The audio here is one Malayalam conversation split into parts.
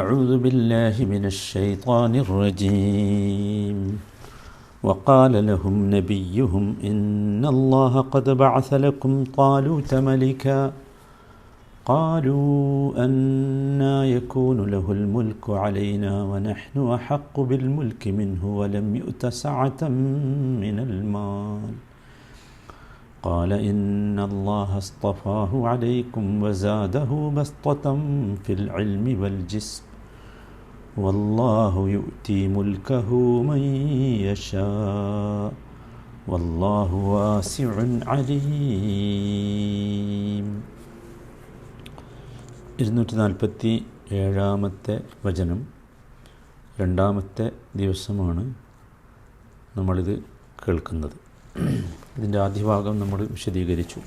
أعوذ بالله من الشيطان الرجيم. وقال لهم نبيهم إن الله قد بعث لكم طالوت ملكا. قالوا أنا يكون له الملك علينا ونحن أحق بالملك منه ولم يؤت سعة من المال. قال إن الله اصطفاه عليكم وزاده بسطة في العلم والجسم والله يؤتي ملكه من يشاء والله واسع عليم ഇരുന്നൂറ്റി നാൽപ്പത്തി ഏഴാമത്തെ വചനം രണ്ടാമത്തെ ദിവസമാണ് നമ്മളിത് കേൾക്കുന്നത് ഇതിന്റെ ആദ്യ ഭാഗം നമ്മൾ വിശദീകരിച്ചു.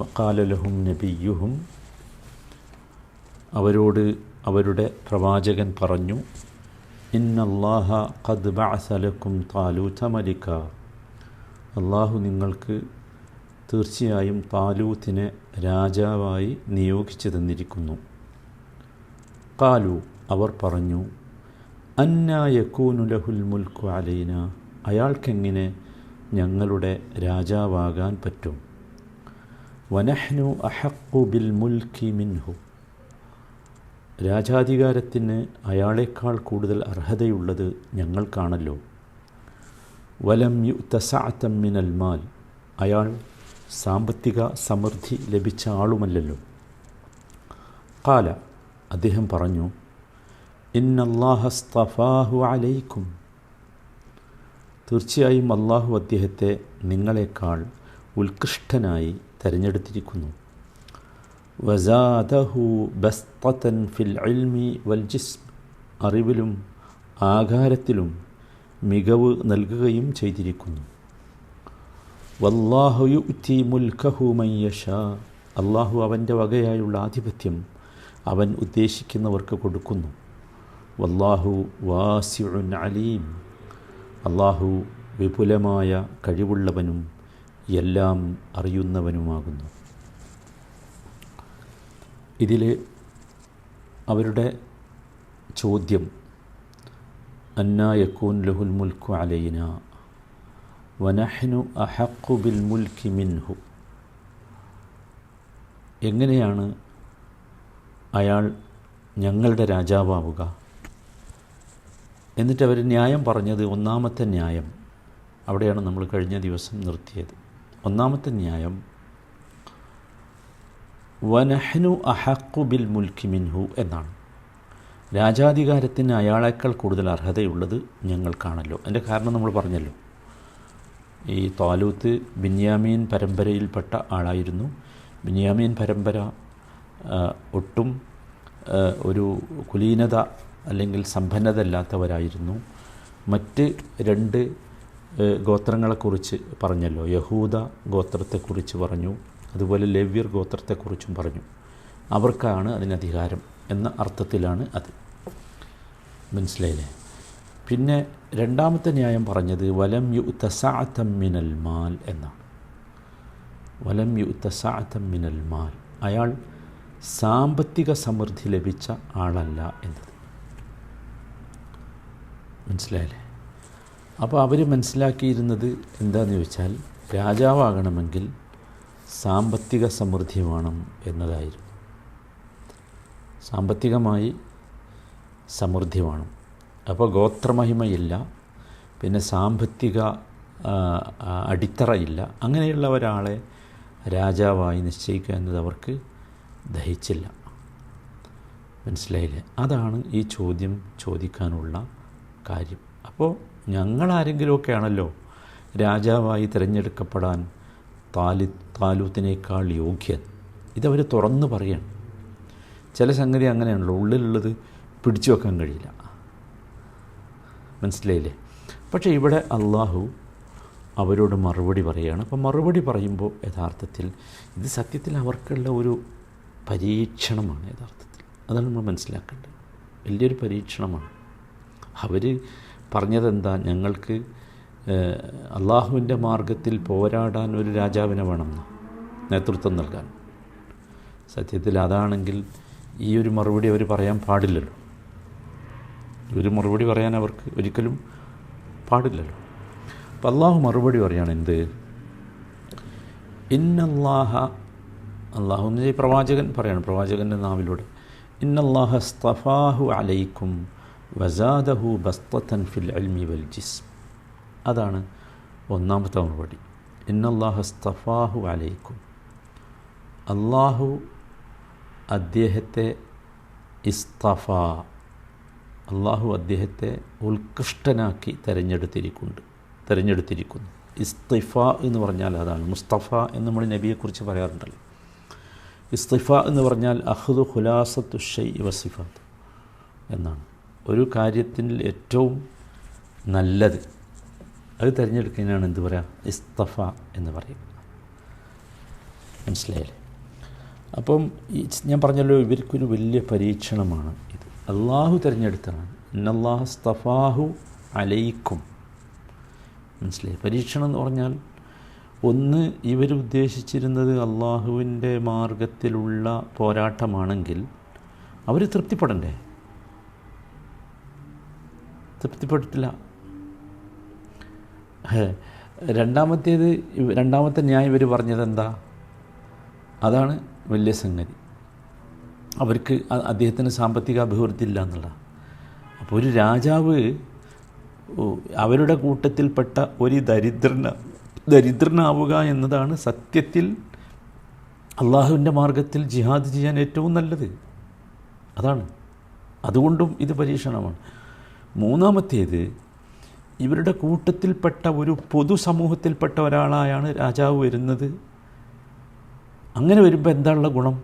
വക്കാലലഹും നബിയുഹും. അവരോട് അവരുടെ പ്രവാചകൻ പറഞ്ഞു ഇന്നല്ലാഹ ഖദ് ബഅസലക്കും താലൂത്ത മലിക്ക. അള്ളാഹു നിങ്ങൾക്ക് തീർച്ചയായും താലൂത്തിനെ രാജാവായി നിയോഗിച്ചു തന്നിരിക്കുന്നു. കാലു അവർ പറഞ്ഞു അന്നായക്കൂനുലഹുൽ മുൽക്കു അലൈന. അയാൾക്കെങ്ങനെ ഞങ്ങളുടെ രാജാവാകാൻ പറ്റും. വനഹ്നു അഹക്കു ബിൽ മുൽക്കി മിൻഹു. രാജാധികാരത്തിന് അയാളേക്കാൾ കൂടുതൽ അർഹതയുള്ളത് ഞങ്ങൾക്കാണല്ലോ വലം യു തസാത്തമ്മിനൽ മാൽ. അയാൾ സാമ്പത്തിക സമൃദ്ധി ലഭിച്ച ആളുമല്ലല്ലോ. കാല അദ്ദേഹം പറഞ്ഞു ഇന്നല്ലാഹസ്തഫാഹു അലൈക്കും. തീർച്ചയായും അള്ളാഹു അദ്ദേഹത്തെ നിങ്ങളെക്കാൾ ഉത്കൃഷ്ടനായി തിരഞ്ഞെടുത്തിരിക്കുന്നു. ഫിൽ വൽ അറിവിലും ആകാരത്തിലും മികവ് നൽകുകയും ചെയ്തിരിക്കുന്നു. വല്ലാഹു അള്ളാഹു അവന്റെ വകയായുള്ള ആധിപത്യം അവൻ ഉദ്ദേശിക്കുന്നവർക്ക് കൊടുക്കുന്നു. വല്ലാഹു വാസിഉൻ അലീം. അള്ളാഹു വിപുലമായ കഴിവുള്ളവനും എല്ലാം അറിയുന്നവനുമാകുന്നു. ഇതിൽ അവരുടെ ചോദ്യം അന്നാ യക്കൂൻ ലഹുൽ മുൽക്കു അലൈന വനഹ്നു അഹക്കു ബിൽ മുൽക്കി മിൻഹു. എങ്ങനെയാണ് അയാൾ ഞങ്ങളുടെ രാജാവാവുക? എന്നിട്ട് അവർ ന്യായം പറഞ്ഞത് ഒന്നാമത്തെ ന്യായം. അവിടെയാണ് നമ്മൾ കഴിഞ്ഞ ദിവസം നിർത്തിയത്. ഒന്നാമത്തെ ന്യായം വനഹ്നു അഹക്കു ബിൽ മുൽക്കി മിൻഹു എന്നാണ്. രാജാധികാരത്തിന് അയാളേക്കാൾ കൂടുതൽ അർഹതയുള്ളത് ഞങ്ങൾക്കാണല്ലോ അതിന്റെ കാരണം നമ്മൾ പറഞ്ഞല്ലോ. ഈ താലൂത്ത് ബിന്യാമീൻ പരമ്പരയിൽപ്പെട്ട ആളായിരുന്നു. ബിന്യാമീൻ പരമ്പര ഒട്ടും ഒരു കുലീനത അല്ലെങ്കിൽ സമ്പന്നതല്ലാത്തവരായിരുന്നു. മറ്റ് രണ്ട് ഗോത്രങ്ങളെക്കുറിച്ച് പറഞ്ഞല്ലോ. യഹൂദ ഗോത്രത്തെക്കുറിച്ച് പറഞ്ഞു. അതുപോലെ ലവ്യർ ഗോത്രത്തെക്കുറിച്ചും പറഞ്ഞു. അവർക്കാണ് അതിനധികാരം എന്ന അർത്ഥത്തിലാണ് അത്. മനസ്സിലായില്ലേ? പിന്നെ രണ്ടാമത്തെ ന്യായം പറഞ്ഞത് വലം യു തസാത്തം മിനൽ മാൽ എന്നാണ്. വലം യു തസാത്തം മിനൽ മാൽ അയാൾ സാമ്പത്തിക സമൃദ്ധി ലഭിച്ച ആളല്ല എന്നത്. മനസ്സിലായില്ലേ? അപ്പോൾ അവർ മനസ്സിലാക്കിയിരുന്നത് എന്താണെന്ന് ചോദിച്ചാൽ രാജാവാകണമെങ്കിൽ സാമ്പത്തിക സമൃദ്ധി വേണം എന്നതായിരുന്നു. സാമ്പത്തികമായി സമൃദ്ധി വേണം. അപ്പോൾ ഗോത്രമഹിമയില്ല പിന്നെ സാമ്പത്തിക അടിത്തറയില്ല. അങ്ങനെയുള്ള ഒരാളെ രാജാവായി നിശ്ചയിക്കുക എന്നത് അവർക്ക് ദഹിച്ചില്ല. മനസ്സിലായില്ലേ? അതാണ് ഈ ചോദ്യം ചോദിക്കാനുള്ള കാര്യം. അപ്പോൾ ഞങ്ങളാരെങ്കിലുമൊക്കെ ആണല്ലോ രാജാവായി തിരഞ്ഞെടുക്കപ്പെടാൻ താലി താലൂത്തിനേക്കാൾ യോഗ്യൻ. ഇതവർ തുറന്നു പറയണം. ചില സംഗതി അങ്ങനെയാണല്ലോ ഉള്ളിലുള്ളത് പിടിച്ചു വെക്കാൻ കഴിയില്ല. മനസ്സിലായില്ലേ? പക്ഷേ ഇവിടെ അള്ളാഹു അവരോട് മറുപടി പറയുകയാണ് അപ്പോൾ മറുപടി പറയുമ്പോൾ യഥാർത്ഥത്തിൽ ഇത് സത്യത്തിൽ അവർക്കുള്ള ഒരു പരീക്ഷണമാണ് യഥാർത്ഥത്തിൽ. അതാണ് നമ്മൾ മനസ്സിലാക്കേണ്ടത്. വലിയൊരു പരീക്ഷണമാണ്. അവർ പറഞ്ഞതെന്താ? ഞങ്ങൾക്ക് അള്ളാഹുവിന്റെ മാർഗത്തിൽ പോരാടാൻ ഒരു രാജാവിനെ വേണമെന്ന് നേതൃത്വം നൽകാൻ. സത്യത്തിൽ അതാണെങ്കിൽ ഈ ഒരു മറുപടി അവർ പറയാൻ പാടില്ലല്ലോ. ഒരു മറുപടി പറയാൻ അവർക്ക് ഒരിക്കലും പാടില്ലല്ലോ. അപ്പം അള്ളാഹു മറുപടി പറയാണ് എന്ത്? ഇന്നല്ലാഹ അള്ളാഹു എന്ന് പ്രവാചകൻ പറയാണ് പ്രവാചകന്റെ നാവിലൂടെ. ഇന്നല്ലാഹ സ്തഫാഹു അലൈക്കും. വസാദഹു ബസ്തൻ ഫിൽ അൽമി വൽ ജിസ്ം അതാണ് ഒന്നാമത്തെ മറുപടി. ഇന്നല്ലാഹുസ്തഫാഹു അലൈക്കും. അള്ളാഹു അദ്ദേഹത്തെ ഇസ്തഫ. അള്ളാഹു അദ്ദേഹത്തെ ഉത്കൃഷ്ടനാക്കി തിരഞ്ഞെടുത്തിരിക്കുന്നുണ്ട് തിരഞ്ഞെടുത്തിരിക്കുന്നു. ഇസ്തിഫ എന്ന് പറഞ്ഞാൽ അതാണ്. മുസ്തഫ എന്ന് നമ്മൾ നബിയെക്കുറിച്ച് പറയാറുണ്ടല്ലോ. ഇസ്തിഫ എന്ന് പറഞ്ഞാൽ അഹ്ദു ഖുലാസത്തു ഷെയ് വസിഫാത്ത് എന്നാണ്. ഒരു കാര്യത്തിൽ ഏറ്റവും നല്ലത്. അത് തിരഞ്ഞെടുക്കുന്നതിനാണ് എന്ത് പറയുക ഇസ്തഫ എന്ന് പറയും മനസ്സിലായില്ലേ? അപ്പം ഞാൻ പറഞ്ഞല്ലോ ഇവർക്കൊരു വലിയ പരീക്ഷണമാണ് ഇത്. അള്ളാഹു തിരഞ്ഞെടുത്തതാണ്. ഇന്നല്ലാഹു സ്തഫാഹു അലയിക്കും മനസ്സിലായി? പരീക്ഷണം എന്ന് പറഞ്ഞാൽ ഒന്ന് ഇവർ ഇവരുദ്ദേശിച്ചിരുന്നത് അള്ളാഹുവിന്റെ മാർഗത്തിലുള്ള പോരാട്ടമാണെങ്കിൽ അവർ തൃപ്തിപ്പെടണ്ടേ? തൃപ്തിപ്പെട്ടിട്ടില്ല രണ്ടാമത്തേത് രണ്ടാമത്തെ ന്യായം ഇവർ പറഞ്ഞത് എന്താ അതാണ് വലിയ സംഗതി. അവർക്ക് അദ്ദേഹത്തിന് സാമ്പത്തിക അഭിവൃദ്ധി ഇല്ല എന്നുള്ള. അപ്പോൾ ഒരു രാജാവ് അവരുടെ കൂട്ടത്തിൽപ്പെട്ട ഒരു ദരിദ്രന ദരിദ്രനാവുക എന്നതാണ് സത്യത്തിൽ അള്ളാഹുവിന്റെ മാർഗത്തിൽ ജിഹാദ് ചെയ്യാൻ ഏറ്റവും നല്ലത്. അതാണ്. അതുകൊണ്ടും ഇത് പരീക്ഷണമാണ്. മൂന്നാമത്തേത് ഇവരുടെ കൂട്ടത്തിൽപ്പെട്ട ഒരു പൊതുസമൂഹത്തിൽപ്പെട്ട ഒരാളായാണ് രാജാവ് വരുന്നത്. അങ്ങനെ വരുമ്പോൾ എന്താണുള്ള ഗുണം?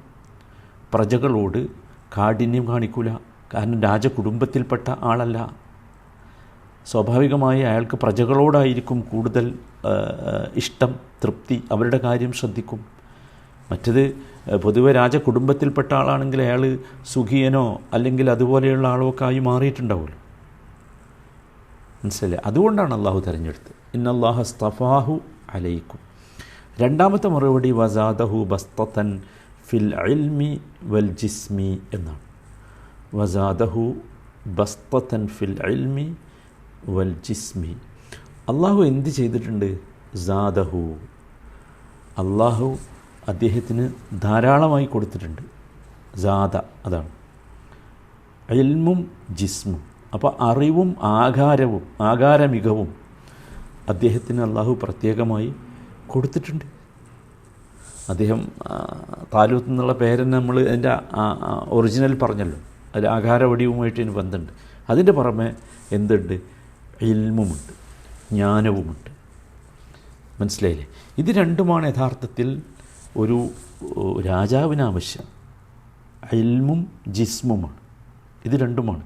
പ്രജകളോട് കാഠിന്യം കാണിക്കൂല. കാരണം രാജകുടുംബത്തിൽപ്പെട്ട ആളല്ല. സ്വാഭാവികമായി അയാൾക്ക് പ്രജകളോടായിരിക്കും കൂടുതൽ ഇഷ്ടം തൃപ്തി. അവരുടെ കാര്യം ശ്രദ്ധിക്കും. മറ്റത് പൊതുവെ രാജകുടുംബത്തിൽപ്പെട്ട ആളാണെങ്കിൽ അയാൾ സുഖിയനോ അല്ലെങ്കിൽ അതുപോലെയുള്ള ആളോ ആയി മാറിയിട്ടുണ്ടാവുമല്ലോ. മനസ്സിലായി അതുകൊണ്ടാണ് അള്ളാഹു തിരഞ്ഞെടുത്തത്. ഇന്നല്ലാഹ സ്തഫാഹു അലൈക്കും. രണ്ടാമത്തെ മറുപടി വസാദഹു ബസ്തൻ ഫിൽ അൽമി വൽ ജിസ്മി എന്നാണ്. വസാദഹു ബസ്തൻ ഫിൽ അൽമി വൽ ജിസ്മി. അള്ളാഹു എന്ത് ചെയ്തിട്ടുണ്ട്? സാദഹു. അള്ളാഹു അദ്ദേഹത്തിന് ധാരാളമായി കൊടുത്തിട്ടുണ്ട്. സാദ അതാണ്. ഇൽമും ജിസ്മും. അപ്പോൾ അറിവും ആകാരവും ആകാരമികവും അദ്ദേഹത്തിന് അള്ളാഹു പ്രത്യേകമായി കൊടുത്തിട്ടുണ്ട്. അദ്ദേഹം താലൂത്ത് എന്നുള്ള പേരെന്നെ നമ്മൾ അതിന്റെ ഒറിജിനൽ പറഞ്ഞല്ലോ. അതിൽ ആകാരവടിവുമായിട്ട് ഇതിന് ബന്ധമുണ്ട്. അതിന്റെ പുറമെ എന്തുണ്ട്? ഇൽമുമുണ്ട് ജ്ഞാനവുമുണ്ട്. മനസ്സിലായില്ലേ? ഇത് രണ്ടുമാണ് യഥാർത്ഥത്തിൽ ഒരു രാജാവിന് ആവശ്യം. ഇൽമും ജിസ്മുമാണ്. ഇത് രണ്ടുമാണ്.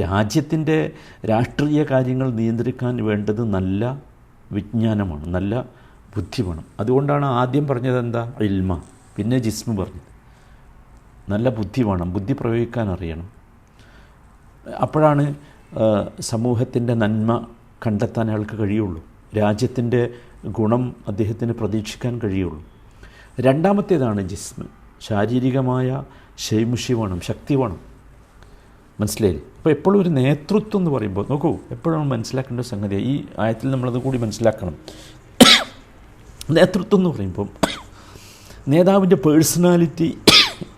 രാജ്യത്തിന്റെ രാഷ്ട്രീയ കാര്യങ്ങൾ നിയന്ത്രിക്കാൻ വേണ്ടത് നല്ല വിജ്ഞാനമാണ് നല്ല ബുദ്ധി വേണം അതുകൊണ്ടാണ് ആദ്യം പറഞ്ഞത് എന്താ? ഇൽമ. പിന്നെ ജിസ്മു പറഞ്ഞത്. നല്ല ബുദ്ധി വേണം ബുദ്ധി പ്രയോഗിക്കാൻ അറിയണം. അപ്പോഴാണ് സമൂഹത്തിന്റെ നന്മ കണ്ടെത്താൻ അയാൾക്ക് കഴിയുള്ളൂ. രാജ്യത്തിന്റെ ഗുണം അദ്ദേഹത്തിന് പ്രതീക്ഷിക്കാൻ കഴിയുള്ളൂ. രണ്ടാമത്തേതാണ് ജിസ്മ്. ശാരീരികമായ ശൈമുഷി വേണം ശക്തി വേണം. മനസ്സിലായി അപ്പോൾ എപ്പോഴും ഒരു നേതൃത്വം എന്ന് പറയുമ്പോൾ നോക്കൂ എപ്പോഴും മനസ്സിലാക്കേണ്ട സംഗതി ഈ ആയത്തിൽ നമ്മളത് കൂടി മനസ്സിലാക്കണം. നേതൃത്വം എന്ന് പറയുമ്പോൾ നേതാവിന്റെ പേഴ്സണാലിറ്റി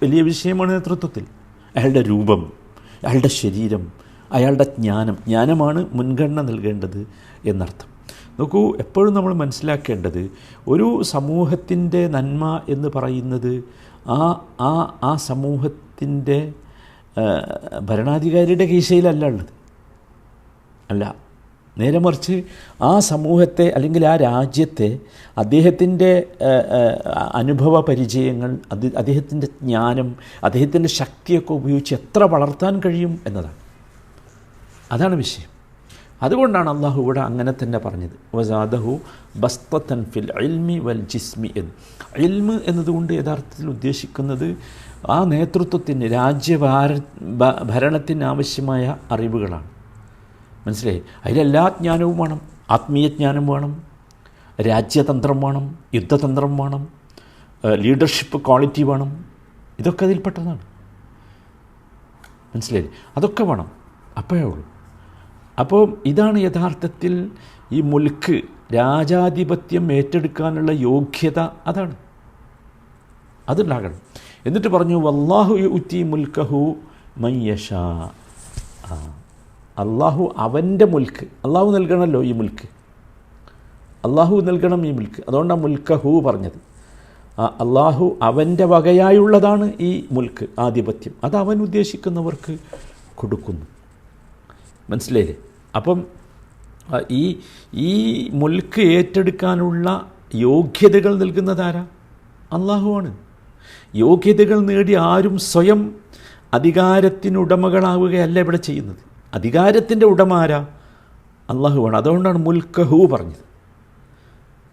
വലിയ വിഷയമാണ് നേതൃത്വത്തിൽ. അയാളുടെ രൂപം അയാളുടെ ശരീരം അയാളുടെ ജ്ഞാനം. ജ്ഞാനമാണ് മുൻഗണന നൽകേണ്ടത് എന്നർത്ഥം. നോക്കൂ എപ്പോഴും നമ്മൾ മനസ്സിലാക്കേണ്ടത് ഒരു സമൂഹത്തിന്റെ നന്മ എന്ന് പറയുന്നത് ആ ആ ആ സമൂഹത്തിന്റെ ഭരണാധികാരിയുടെ കീശയിലല്ല ഉള്ളത്. അല്ല നേരെ മറിച്ച് ആ സമൂഹത്തെ അല്ലെങ്കിൽ ആ രാജ്യത്തെ അദ്ദേഹത്തിന്റെ അനുഭവ പരിചയങ്ങൾ അത് അദ്ദേഹത്തിന്റെ ജ്ഞാനം അദ്ദേഹത്തിന്റെ ശക്തിയൊക്കെ ഉപയോഗിച്ച് എത്ര വളർത്താൻ കഴിയും എന്നതാണ്. അതാണ് വിഷയം. അതുകൊണ്ടാണ് അള്ളാഹു ഇവിടെ അങ്ങനെ തന്നെ പറഞ്ഞത്. വസാദഹു ബസ്തൻ ഫിൽ ഇൽമി വൽ ജിസ്മി എന്ന്. ഇൽമ് എന്നതുകൊണ്ട് യഥാർത്ഥത്തിൽ ഉദ്ദേശിക്കുന്നത് ആ നേതൃത്വത്തിന് രാജ്യഭാര ഭരണത്തിന് ആവശ്യമായ അറിവുകളാണ്. മനസ്സിലായി? അതിലെല്ലാ ജ്ഞാനവും വേണം. ആത്മീയ ജ്ഞാനം വേണം. രാജ്യതന്ത്രം വേണം. യുദ്ധതന്ത്രം വേണം. ലീഡർഷിപ്പ് ക്വാളിറ്റി വേണം. ഇതൊക്കെ അതിൽപ്പെട്ടതാണ്. മനസ്സിലായി? അതൊക്കെ വേണം. അപ്പോഴേ ഉള്ളൂ. അപ്പോൾ ഇതാണ് യഥാർത്ഥത്തിൽ ഈ മുൽക്ക് രാജാധിപത്യം ഏറ്റെടുക്കാനുള്ള യോഗ്യത അതാണ്. അതുണ്ടാകണം. എന്നിട്ട് പറഞ്ഞു വല്ലാഹു ഉറ്റി മുൽക്കഹു മയ്യഷ അള്ളാഹു അവന്റെ മുൽക്ക്. അള്ളാഹു നൽകണമല്ലോ ഈ മുൽക്ക്. അള്ളാഹു നൽകണം ഈ മുൽക്ക്. അതുകൊണ്ടാണ് മുൽക്കഹു പറഞ്ഞത്. ആ അള്ളാഹു അവന്റെ വകയായുള്ളതാണ് ഈ മുൽക്ക് ആധിപത്യം. അത് അവൻ ഉദ്ദേശിക്കുന്നവർക്ക് കൊടുക്കുന്നു. മനസ്സിലായില്ലേ അപ്പം ഈ ഈ മുൽക്ക് ഏറ്റെടുക്കാനുള്ള യോഗ്യതകൾ നൽകുന്നതാരാ അള്ളാഹുവാണ്. യോഗ്യതകൾ നേടി ആരും സ്വയം അധികാരത്തിനുടമകളാവുകയല്ല ഇവിടെ ചെയ്യുന്നത്. അധികാരത്തിന്റെ ഉടമ ആരാ? അള്ളാഹുവാണ്. അതുകൊണ്ടാണ് മുൽക്കഹു പറഞ്ഞത്.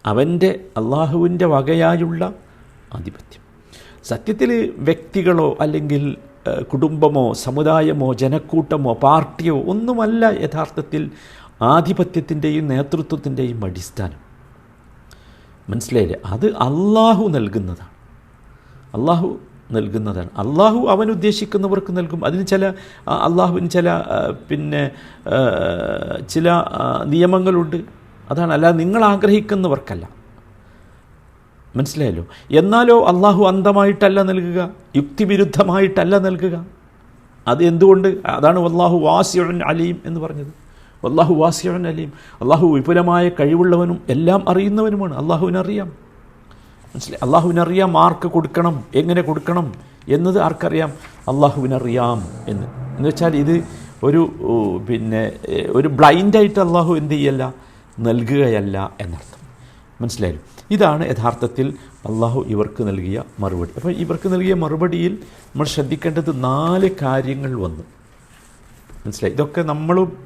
അവന്റെ അള്ളാഹുവിന്റെ വകയായുള്ള ആധിപത്യം. സത്യത്തിൽ വ്യക്തികളോ അല്ലെങ്കിൽ കുടുംബമോ സമുദായമോ ജനക്കൂട്ടമോ പാർട്ടിയോ ഒന്നുമല്ല യഥാർത്ഥത്തിൽ ആധിപത്യത്തിന്റെയും നേതൃത്വത്തിന്റെയും അടിസ്ഥാനം. മനസ്സിലായില്ലേ? അത് അള്ളാഹു നൽകുന്നതാണ്. അള്ളാഹു നൽകുന്നതാണ്. അള്ളാഹു അവൻ ഉദ്ദേശിക്കുന്നവർക്ക് നൽകും. അതിന് ചില അള്ളാഹുവിന് ചില പിന്നെ ചില നിയമങ്ങളുണ്ട്. അതാണ്. അല്ലാതെ നിങ്ങൾ ആഗ്രഹിക്കുന്നവർക്കല്ല. മനസ്സിലായല്ലോ? എന്നാലോ അള്ളാഹു അന്ധമായിട്ടല്ല നൽകുക? യുക്തിവിരുദ്ധമായിട്ടല്ല നൽകുക? അത് എന്തുകൊണ്ട്? അതാണ് വല്ലാഹു വാസിയുൻ അലീം എന്ന് പറഞ്ഞത്. വല്ലാഹു വാസിയുൻ അലീം. അള്ളാഹു വിപുലമായ കഴിവുള്ളവനും എല്ലാം അറിയുന്നവനുമാണ്. അള്ളാഹുവിനറിയാം മനസ്സിലായി? അള്ളാഹുവിനറിയാം ആർക്ക് കൊടുക്കണം എങ്ങനെ കൊടുക്കണം എന്നത് ആർക്കറിയാം? അള്ളാഹുവിനറിയാം എന്ന്. എന്ന് വെച്ചാൽ ഇത് ഒരു പിന്നെ ഒരു ബ്ലൈൻഡായിട്ട് അള്ളാഹു എന്ത് ചെയ്യല്ല? നൽകുകയല്ല എന്നർത്ഥം. മനസ്സിലായല്ലോ. ഇതാണ് യഥാർത്ഥത്തിൽ അള്ളാഹു ഇവർക്ക് നൽകിയ മറുപടി. അപ്പോൾ ഇവർക്ക് നൽകിയ മറുപടിയിൽ നമ്മൾ ശ്രദ്ധിക്കേണ്ടത് നാല് കാര്യങ്ങൾ വന്നു. മനസ്സിലായി? ഇതൊക്കെ നമ്മളും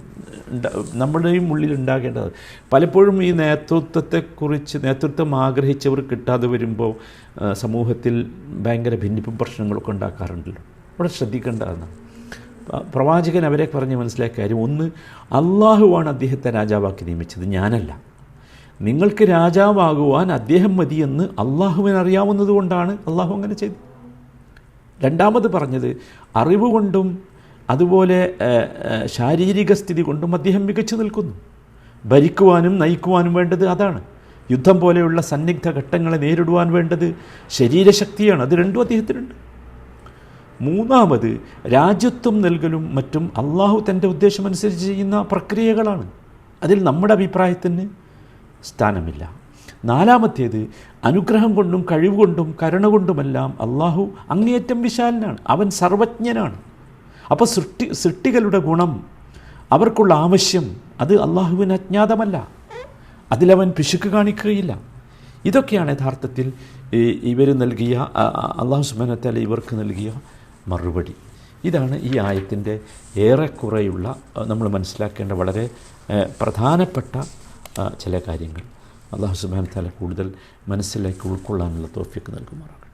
നമ്മളുടെയും ഉള്ളിൽ ഉണ്ടാകേണ്ടത് പലപ്പോഴും ഈ നേതൃത്വത്തെക്കുറിച്ച് നേതൃത്വം ആഗ്രഹിച്ചവർ കിട്ടാതെ വരുമ്പോൾ സമൂഹത്തിൽ ഭയങ്കര ഭിന്നിപ്പും പ്രശ്നങ്ങളൊക്കെ ഉണ്ടാക്കാറുണ്ടല്ലോ. ഇവിടെ ശ്രദ്ധിക്കേണ്ടതാണ്. പ്രവാചകൻ അവരെ പറഞ്ഞ് മനസ്സിലാക്കിയ കാര്യം. ഒന്ന് അള്ളാഹുവാണ് അദ്ദേഹത്തെ രാജാവാക്കി നിയമിച്ചത്. ഞാനല്ല. നിങ്ങൾക്ക് രാജാവാകുവാൻ അദ്ദേഹം മതിയെന്ന് അള്ളാഹുവിനറിയാവുന്നത് കൊണ്ടാണ് അള്ളാഹു അങ്ങനെ ചെയ്തത്. രണ്ടാമത് പറഞ്ഞത് അറിവ് കൊണ്ടും അതുപോലെ ശാരീരിക സ്ഥിതി കൊണ്ടും അദ്ദേഹം മികച്ചു നിൽക്കുന്നു. ഭരിക്കുവാനും നയിക്കുവാനും വേണ്ടത് അതാണ്. യുദ്ധം പോലെയുള്ള സന്നിഗ്ധ ഘട്ടങ്ങളെ നേരിടുവാൻ വേണ്ടത് ശരീരശക്തിയാണ്. അത് രണ്ടും അദ്ദേഹത്തിനുണ്ട്. മൂന്നാമത് രാജ്യത്വം നൽകലും മറ്റും അള്ളാഹു തന്റെ ഉദ്ദേശമനുസരിച്ച് ചെയ്യുന്ന പ്രക്രിയകളാണ്. അതിൽ നമ്മുടെ അഭിപ്രായത്തിന് സ്ഥാനമില്ല. നാലാമത്തേത് അനുഗ്രഹം കൊണ്ടും കഴിവ് കൊണ്ടും കരുണ കൊണ്ടുമെല്ലാം അള്ളാഹു അങ്ങേയറ്റം വിശാലനാണ്. അവൻ സർവജ്ഞനാണ്. അപ്പോൾ സൃഷ്ടി സൃഷ്ടികളുടെ ഗുണം അവർക്കുള്ള ആവശ്യം അത് അള്ളാഹുവിന് അജ്ഞാതമല്ല. അതിലവൻ പിശുക്ക് കാണിക്കുകയില്ല. ഇതൊക്കെയാണ് യഥാർത്ഥത്തിൽ ഇവർ നൽകിയ അള്ളാഹു സുബാനത്തല ഇവർക്ക് നൽകിയ മറുപടി. ഇതാണ് ഈ ആയത്തിന്റെ ഏറെക്കുറെയുള്ള നമ്മൾ മനസ്സിലാക്കേണ്ട വളരെ പ്രധാനപ്പെട്ട ചില കാര്യങ്ങൾ. അള്ളാഹു സുബാൻ താല കൂടുതൽ മനസ്സിലാക്കി ഉൾക്കൊള്ളാനുള്ള തോഫിക്ക് നൽകുമാറാണ്